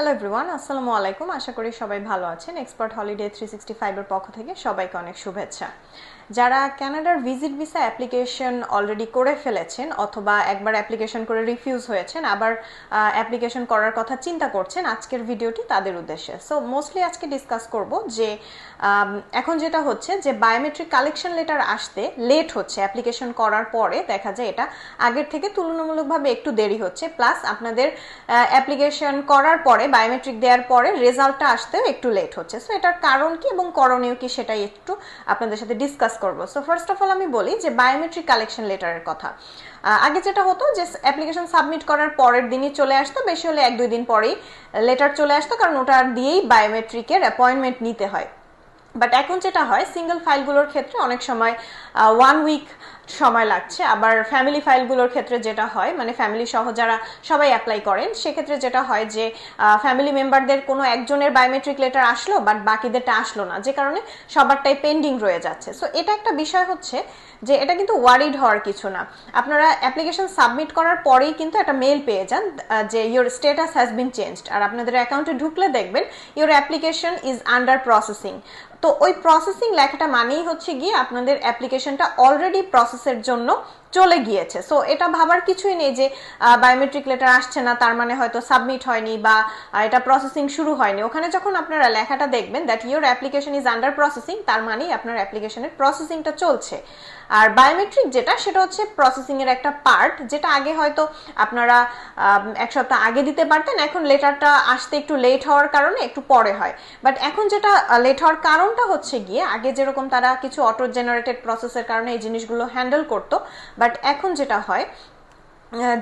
Hello everyone আসসালামু আলাইকুম। আশা করি সবাই ভালো আছেন। এক্সপার্ট হলিডে থ্রি সিক্সটি ফাইভের পক্ষ থেকে সবাইকে অনেক শুভেচ্ছা। যারা ক্যানাডার ভিজিট ভিসা অ্যাপ্লিকেশন অলরেডি করে ফেলেছেন অথবা একবার অ্যাপ্লিকেশন করে রিফিউজ হয়েছেন, আবার অ্যাপ্লিকেশন করার কথা চিন্তা করছেন, আজকের ভিডিওটি তাদের উদ্দেশ্যে। সো মোস্টলি আজকে ডিসকাস করব যে এখন যেটা হচ্ছে যে বায়োমেট্রিক কালেকশন লেটার আসতে লেট হচ্ছে। অ্যাপ্লিকেশন করার পরে দেখা যায় এটা আগের থেকে তুলনামূলকভাবে একটু দেরি হচ্ছে। প্লাস আপনাদের অ্যাপ্লিকেশন করার পরে বায়োমেট্রিক দেওয়ার পরে রেজাল্টটা আসতেও একটু লেট হচ্ছে। সো এটার কারণ কি এবং করণীয় কি সেটাই একটু আপনাদের সাথে ডিসকাস করব। সো ফার্স্ট অফ অল আমি বলি যে বায়োমেট্রিক কালেকশন লেটারের কথা। আগে যেটা হতো যে অ্যাপ্লিকেশন সাবমিট করার পরের দিনই চলে আসতো, বেশি হলে এক দুই দিন পরেই লেটার চলে আসতো, কারণ ওটা দিয়েই বায়োমেট্রিকের অ্যাপয়েন্টমেন্ট নিতে হয়। বাট এখন যেটা হয় সিঙ্গেল ফাইলগুলোর ক্ষেত্রে অনেক সময় ওয়ান উইক সময় লাগছে। আবার ফ্যামিলি ফাইলগুলোর ক্ষেত্রে যেটা হয় মানে ফ্যামিলি সহ যারা সবাই অ্যাপ্লাই করেন, সেক্ষেত্রে যেটা হয় যে ফ্যামিলি মেম্বারদের কোনো একজনের বায়োমেট্রিক লেটার আসলো বাট বাকিদেরটা আসলো না। যে কারণে সবারটাই পেন্ডিং রয়ে যাচ্ছে। সো এটা একটা বিষয় হচ্ছে যে, এটা কিন্তু ওয়ারিড হওয়ার কিছু না। আপনারা অ্যাপ্লিকেশন সাবমিট করার পরেই কিন্তু একটা মেল পেয়ে যান যে your status has been changed আর আপনাদের অ্যাকাউন্টে ঢুকলে দেখবেন your application is under processing তো ওই প্রসেসিং লেখাটা মানেই হচ্ছে গিয়ে আপনাদের অ্যাপ্লিকেশনটা অলরেডি প্রসেসের জন্য চলে গিয়েছে। সো এটা ভাবার কিছুই নেই যে বায়োমেট্রিক লেটার আসছে না, তার মানে হয়তো সাবমিট হয়নি বা এটা প্রসেসিং শুরু হয়নি। ওখানে যখন আপনারা লেখাটা দেখবেন that your application is under processing তার মানেই আপনার অ্যাপ্লিকেশনের প্রসেসিংটা চলছে। আর বায়োমেট্রিক যেটা, সেটা হচ্ছে প্রসেসিংয়ের একটা পার্ট যেটা আগে হয়তো আপনারা এক সপ্তাহ আগে দিতে পারতেন, এখন লেটারটা আসতে একটু লেট হওয়ার কারণে একটু পরে হয়। বাট এখন যেটা লেট হওয়ার কারণটা হচ্ছে গিয়ে আগে যেরকম তারা কিছু অটো জেনারেটেড প্রসেসের কারণে এই জিনিসগুলো হ্যান্ডেল করতো বাট এখন যেটা হয়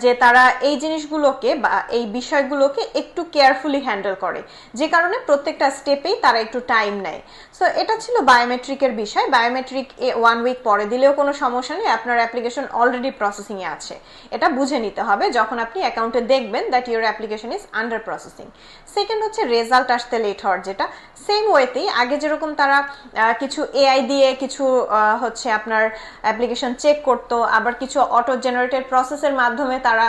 যে তারা এই জিনিসগুলোকে বা এই বিষয়গুলোকে একটু কেয়ারফুলি হ্যান্ডেল করে। যে কারণে প্রত্যেকটা স্টেপেই তারা একটু টাইম নেয়। সো এটা ছিল বায়োমেট্রিকের বিষয়। বায়োমেট্রিক এ ওয়ান উইক পরে দিলেও কোনো সমস্যা নেই। আপনার অ্যাপ্লিকেশন অলরেডি প্রসেসিংয়ে আছে। এটা বুঝে নিতে হবে যখন আপনি অ্যাকাউন্টে দেখবেন that your application is under processing second হচ্ছে রেজাল্ট আসতে লেট হওয়ার যেটা। সেম ওয়েতেই আগে যেরকম তারা কিছু এআই দিয়ে কিছু হচ্ছে আপনার অ্যাপ্লিকেশন চেক করতো, আবার কিছু অটো জেনারেটেড প্রসেসের মাধ্যমে মাধ্যমে তারা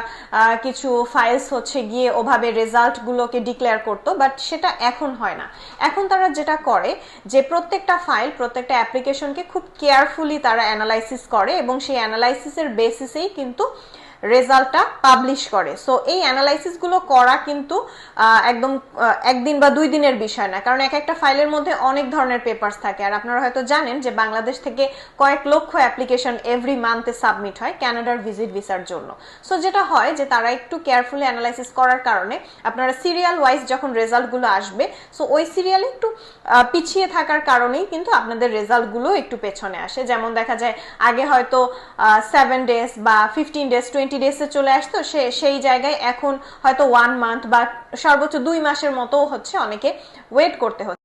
কিছু ফাইলস হচ্ছে গিয়ে ওভাবে রেজাল্ট গুলোকে ডিক্লেয়ার করতো বাট সেটা এখন হয় না। এখন তারা যেটা করে, যে প্রত্যেকটা ফাইল প্রত্যেকটা অ্যাপ্লিকেশনকে খুব কেয়ারফুলি তারা অ্যানালাইসিস করে এবং সেই অ্যানালাইসিসের বেসিসেই কিন্তু রেজাল্টটা পাবলিশ করে। সো এই অ্যানালাইসিসগুলো করা কিন্তু একদম একদিন বা দুই দিনের বিষয় না। কারণ এক একটা ফাইলের মধ্যে অনেক ধরনের পেপার্স থাকে। আর আপনারা হয়তো জানেন যে বাংলাদেশ থেকে কয়েক লক্ষ অ্যাপ্লিকেশন এভরি মান্থে সাবমিট হয় ক্যানাডার ভিজিট ভিসার জন্য। সো যেটা হয় যে তারা একটু কেয়ারফুলি অ্যানালাইসিস করার কারণে আপনারা সিরিয়াল ওয়াইজ যখন রেজাল্টগুলো আসবে সো ওই সিরিয়ালে একটু পিছিয়ে থাকার কারণেই কিন্তু আপনাদের রেজাল্টগুলো একটু পেছনে আসে। যেমন দেখা যায়, আগে হয়তো সেভেন ডেজ বা ফিফটিন ডেজ টোয়েন্টি টোয়েন্টি ডেজে চলে আসতো, সে, সেই জায়গায় এখন হয়তো ওয়ান মান্থ বা সর্বোচ্চ দুই মাসের মতো হচ্ছে অনেকে ওয়েট করতে হচ্ছে।